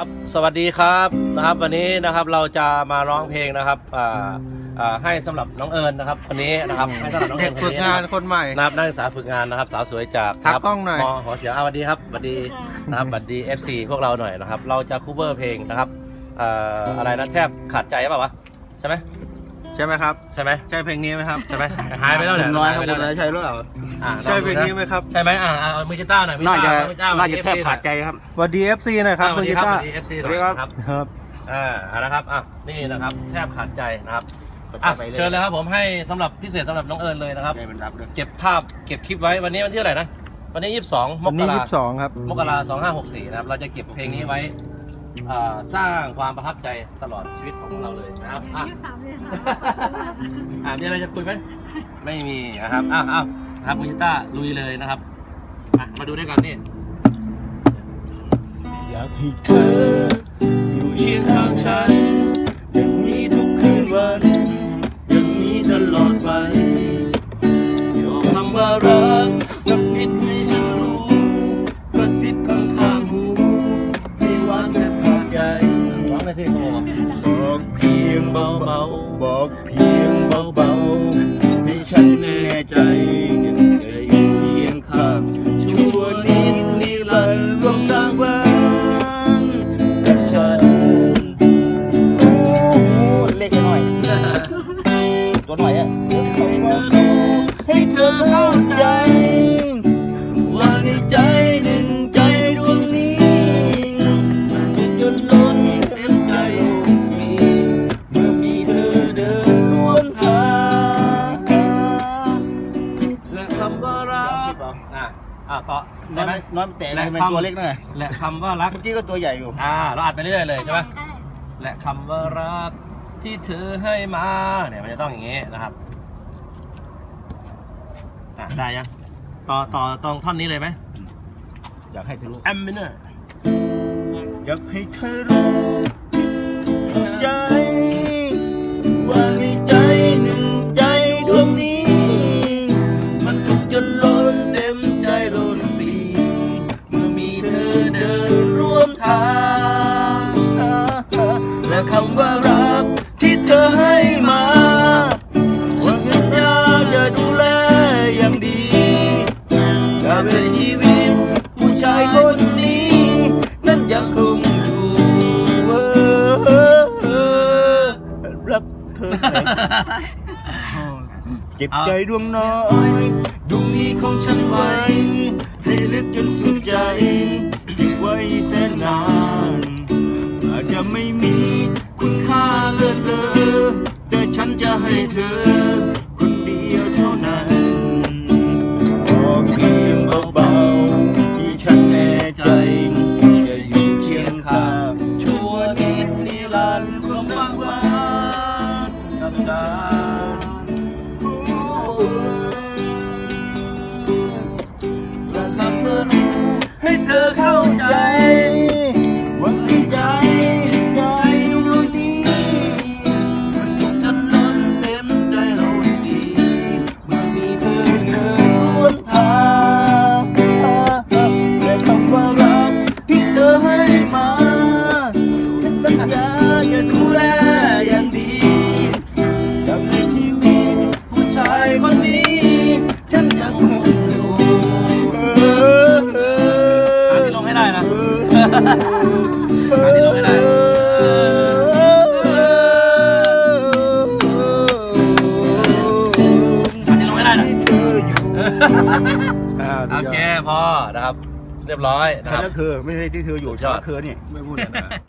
ครับสวัสดีครับนะครับ วันนี้นะครับเราจะมาร้องเพลงนะครับอ่าอ่าให้สำหรับน้องเอิญนะครับคนนี้นะครับให้สำหรับน้องเด็เอิกญคนฝึกนี้งานนะครับคนใหม่ นะครับนักศึกษาฝึกงานนะครับ สาวสวยจากทักครับกล้องหน่อย มหอเฉียวอ่าสวัสดีครับสวัสดีนะครับสวัสดี FC พวกเราหน่อยนะครับ เราจะคูเวอร์เพลงนะครับเอ่ออะไรนะแทบขาดใจเปล่าวะใช่ไหม ใช่ไหมครับ ใช่ไหมใช่เพลงนี้ไหมครับใช่ไหมหายไปแล้วเนี่ยน้อยครับหาไปคุแล้วณเนี่ยใช่หรือเปล่า อ่าใช่เพลงนี้ไหมครับ ใช่ไหมอ่าอ่าเอามือกีตาร์หน่อยมือน่ากีจะตาร์มือกีตาร์น่าจะมือแทบ FC ขาดใจครับสวัสดี FC หน่อยครับอ่าสคุวัณสดีกีครับตาสร์วัสดี FC หสวัน่สอดียครับนะครับ ครับ อ่านะครับอะนี่นะครับแทบขาดใจนะครับอะเชิญเลยครับผมให้สำหรับพิเศษสำหรับน้องเอิญเลยนะครับ ได้บรรดับด้วย เก็บภาพเก็บคลิปไว้วันนี้วันที่เท่าไหร่นะ วันนี้ 22 มวันกนี้รายี่สิบสองครับ มกราสองห้าหกสี่นะครับ เราจะเก็บเพลงนี้ไว้ อ่าสร้างความประทับใจตลอดชีวิตของเราเลยนะครับอะ ยี่สิบสามเลยค่ะอ่ามีอะไรจะคุยไหมไม่มีนะครับอ้าวอ้าวครับคุณยิต้าลุยเลยนะครับอะมาดูด้วยกันนี่อยากให้เธออยู่เคียงข้างฉัน พียงเบาๆให้ฉันแน่ใจจะอยู่เคียงข้างชั่วนิดนิรันดร์ร่วมสร้างบ้านกับฉันโอ้เล็กไปหน่อย ตัวหน่อยอะให้เธอเข้าใจ ว่าในใจหนึ่งใจ อะอะต่อน้ได้อยไหม น้อยแต่อะไรมันตัวเล็กหน่อยและคำว่ารัก เมื่อกี้ก็ตัวใหญ่อยู่ อ่า เราอัดไปเรื่อยๆเลยใช่ไหมและคำว่ารักที่เธอให้มาเนี่ยมันจะต้องอย่างงี้นะครับอะได้ยังต่อต่อตรงท่อนนี้เลยไหมอยากให้เธอรู้ แอมมิเนอร์ อยากให้เธอรู้ คำว่ารักที่เธอให้มาฉันสัญญาจะดูแลอย่างดีตราบใดชีวิตผู้ชายคนนี้ นั้นยังคงอยู่เออเออรักเธอไหนเก็บใจดวงน้อยดวงนี้ของฉันไว้ เธอ คนเดียวเท่านั้นบอกเพียงเบาๆที่ฉันแน่ใจจะอยู่เคียงข้างชั่วนิดนิรันดร์ความว่างว่างกับฉันและคำตาให้เธอเข้าใจ มาฉันสัญญาจะดูแลอย่างดีจำในชีวิตผู้ชายคนนี้ฉันยังคงอยู่เออเอหาอที่ลงให้ได้นะหาที่ลงให้ได้หาที่ลงให้ได้นะเธออยู่โอเคพอนะครับ เรียบร้อยนะคนั่รับนก็คือไม่ใช่ที่เธออยู่สุดยอดเธอนี่ ไม่พูดเลยนะ